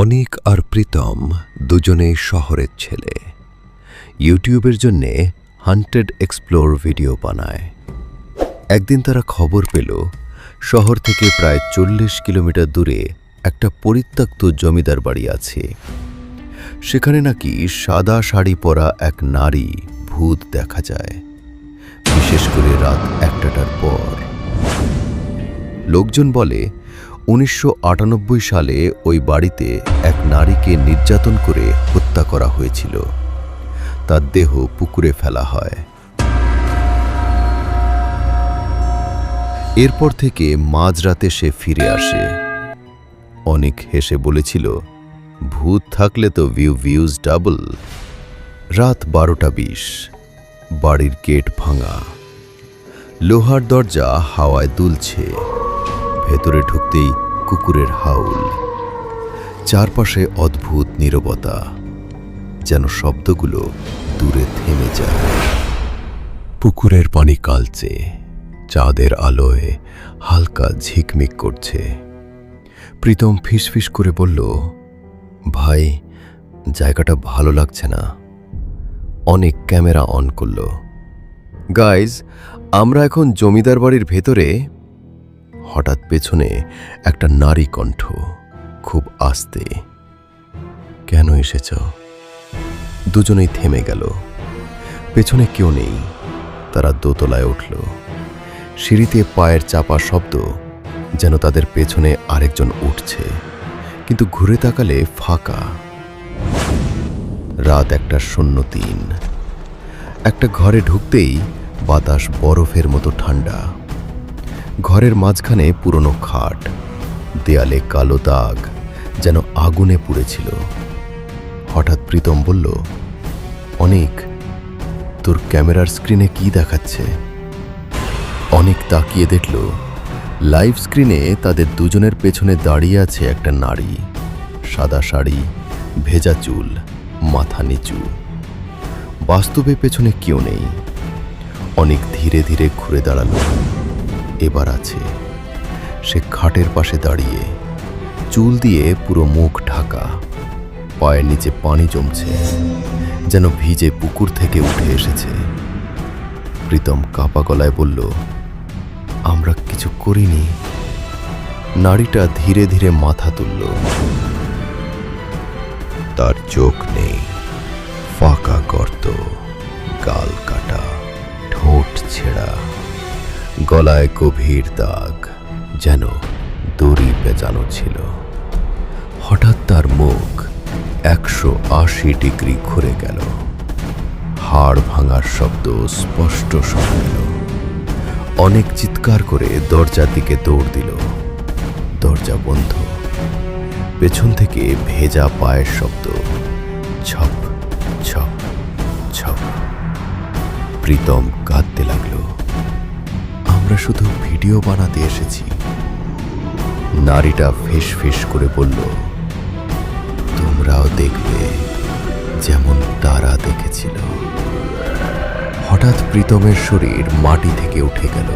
অনিক আর প্রীতম দুজনেই শহরের ছেলে। ইউটিউবের জন্যে হান্টেড এক্সপ্লোর ভিডিও বানায়। একদিন তারা খবর পেল, শহর থেকে প্রায় চল্লিশ কিলোমিটার দূরে একটা পরিত্যক্ত জমিদার বাড়ি আছে। সেখানে নাকি সাদা শাড়ি পরা এক নারী ভূত দেখা যায়, বিশেষ করে রাত একটাটার পর। লোকজন বলে উনিশশো আটানব্বই সালে ওই বাড়িতে এক নারীকে নির্যাতন করে হত্যা করা হয়েছিল। তার দেহ পুকুরে ফেলা হয়। এরপর থেকে মাঝরাতে সে ফিরে আসে। অনেক হেসে বলেছিল, ভূত থাকলে তো ভিউ ভিউজ ডাবল রাত বারোটা বিশ, বাড়ির গেট ভাঙা। লোহার দরজা হাওয়ায় দুলছে। ভেতরে ঢুকতেই কুকুরের হাউল। চারপাশে অদ্ভুত নীরবতা, যেন শব্দগুলো দূরে থেমে যায়। পুকুরের পানি কালচে, চাঁদের আলোয় হালকা ঝিকমিক করছে। প্রীতম ফিসফিস করে বলল, ভাই, জায়গাটা ভালো লাগছে না। অনেক ক্যামেরা অন করল। গাইজ, আমরা এখন জমিদার বাড়ির ভেতরে হঠাৎ পেছনে একটা নারী কণ্ঠ, খুব আস্তে। কেন এসেছ? দুজনেই থেমে গেল। পেছনে কেউ নেই। তারা দোতলায় উঠল। সিঁড়িতে পায়ের চাপা শব্দ যেন তাদের পেছনে আরেকজন উঠছে, কিন্তু ঘুরে তাকালে ফাঁকা। রাত একটা শূন্য তিন। একটা ঘরে ঢুকতেই বাতাস বরফের মতো ঠান্ডা। ঘরের মাঝখানে পুরনো খাট, দেয়ালে কালো দাগ যেন আগুনে পুড়েছিল। হঠাৎ প্রীতম বলল, অনেক, তোর ক্যামেরার স্ক্রিনে কি দেখাচ্ছে? অনেক তাকিয়ে দেখল, লাইভ স্ক্রিনে তাদের দুজনের পেছনে দাঁড়িয়ে আছে একটা নারী। সাদা শাড়ি, ভেজা চুল, মাথা নিচু। বাস্তবে পেছনে কেউ নেই। অনেক ধীরে ধীরে ঘুরে দাঁড়াল। এবার আছে। সে খাটের পাশে দাঁড়িয়ে চুল দিয়ে পুরো মুখ ঢাকা, পায়ের নিচে পানি জমছে, যেন ভিজে পুকুর থেকে উঠে এসেছে। প্রীতম কাপা গলায় বলল, আমরা কিছু করিনি। নারীটা ধীরে ধীরে মাথা তুলল। তার চোখ নেই, ফাঁকা গর্ত, গাল কাটা, ঠোঁট ছেঁড়া। গলায় গভীর দাগ যেন দড়ি পেঁচানো ছিল। হঠাৎ তার মুখ একশো আশি ডিগ্রি ঘুরে গেল। হাড় ভাঙার শব্দ স্পষ্ট শোনা অনেক চিৎকার করে দরজার দিকে দৌড় দিল। দরজা বন্ধ। পেছন থেকে ভেজা পায়ের শব্দ, ছপ ছপ ছপ। প্রীতম কাঁদতে লাগল। আমরা শুধু ভিডিও বানাতে এসেছি। নারীটা ফেস ফেস করে বলল, তোমরাও দেখবে যেমন তারা দেখেছিল। হঠাৎ প্রীতমের শরীর মাটি থেকে উঠে গেল।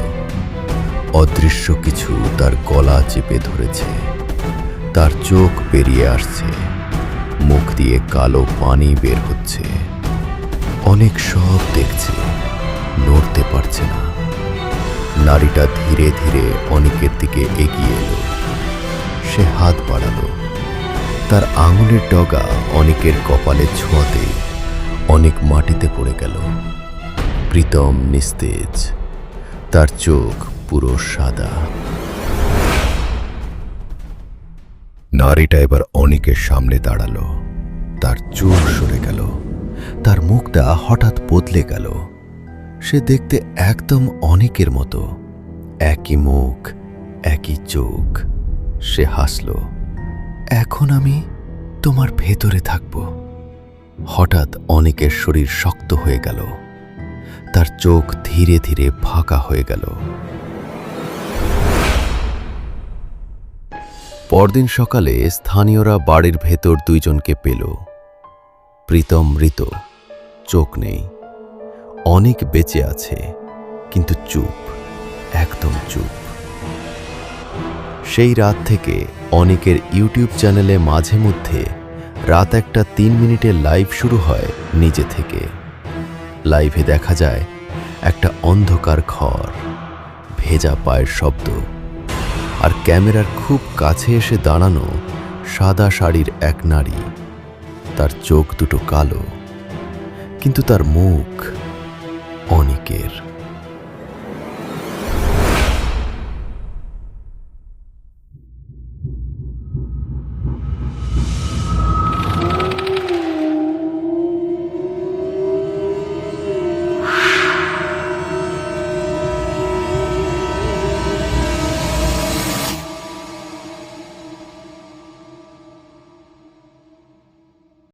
অদৃশ্য কিছু তার গলা চেপে ধরেছে। তার চোখ বেরিয়ে আসছে। মুখ দিয়ে কালো পানি বের হচ্ছে। অনেক সব দেখছে, নড়তে পারছে না। নারীটা ধীরে ধীরে অনেকের দিকে এগিয়ে এলো। সে হাত বাড়ালো। তার আঙুলের ডগা অনেকের কপালে ছোঁয়াতে অনেক মাটিতে পড়ে গেল। প্রীতম নিস্তেজ। তার চোখ পুরো সাদা। নারীটা এবার অনেকের সামনে দাঁড়াল। তার চোখ সরে গেল। তার মুখটা হঠাৎ বদলে গেল। সে দেখতে একদম অনেকের মতো। একই মুখ, একই চোখ। সে হাসল, এখন আমি তোমার ভেতরে থাকব। হঠাৎ অনেকের শরীর শক্ত হয়ে গেল। তার চোখ ধীরে ধীরে ফাঁকা হয়ে গেল। পরদিন সকালে স্থানীয়রা বাড়ির ভেতর দুইজনকে পেল। প্রীতম মৃত, চোখ নেই। অনেক বেঁচে আছে, কিন্তু চুপ, একদম চুপ। সেই রাত থেকে অনেকের ইউটিউব চ্যানেলে মাঝে মধ্যে রাত একটা তিন মিনিটের লাইভ শুরু হয় নিজে থেকে। লাইভে দেখা যায় একটা অন্ধকার ঘর, ভেজা পায়ের শব্দ, আর ক্যামেরার খুব কাছে এসে দাঁড়ানো সাদা শাড়ির এক নারী। তার চোখ দুটো কালো, কিন্তু তার মুখ অনেকের